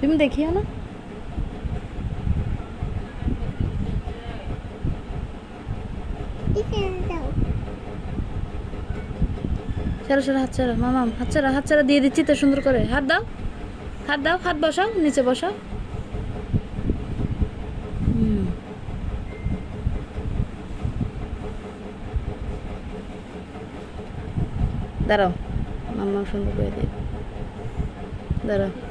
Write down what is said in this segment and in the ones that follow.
তুমি দেখিও না সারা সারা হাত ছাড়া মামা হাত ছাড়া হাত ছাড়া দিয়ে দিচ্ছি তো সুন্দর করে হাত দাও হাত দাও হাত বসাও নিচে বসাও দাঁড়াও মামা সুন্দর করে দিয়ে দাঁড়াও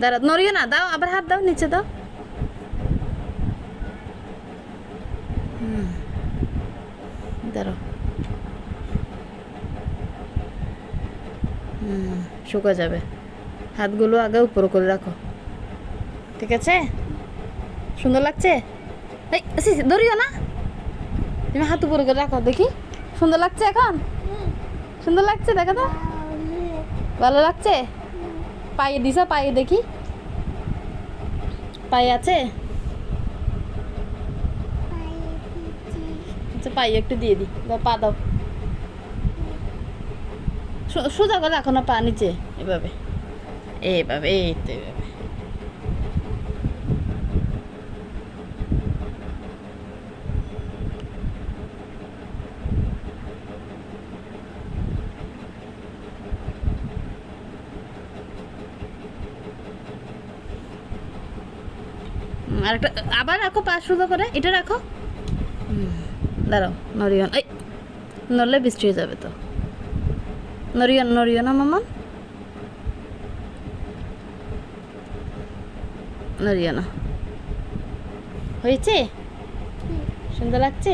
দাঁড়াও, নড়িও না, দাও, আবার হাত দাও, নিচে দাও। দাঁড়াও। হুম, শুকা যাবে। হাতগুলো আগে উপর করে রাখো। ঠিক আছে? সুন্দর লাগছে? এই ধরিও না। তুমি হাত উপরে করে রাখো, দেখি। সুন্দর লাগছে এখন? সুন্দর লাগছে, দেখো তো। ভালো লাগছে? পায়ে দিছা পায়ে দেখি। পায়ে আছে? আচ্ছা পায়ে একটু দিয়ে দিই দাও, পা দাও। সোজা করে রাখো না, পা নিচে। এভাবে। এভাবে, এই তো এভাবে। আরেকটা আবার রাখো পাঁচশো রুপা করে এটা রাখো। দাঁড়াও নরিয়ন এই নড়লে বৃষ্টি হয়ে যাবে তো। নরিয়ন নরিও না মামা? নরিও হয়েছে? সুন্দর লাগছে?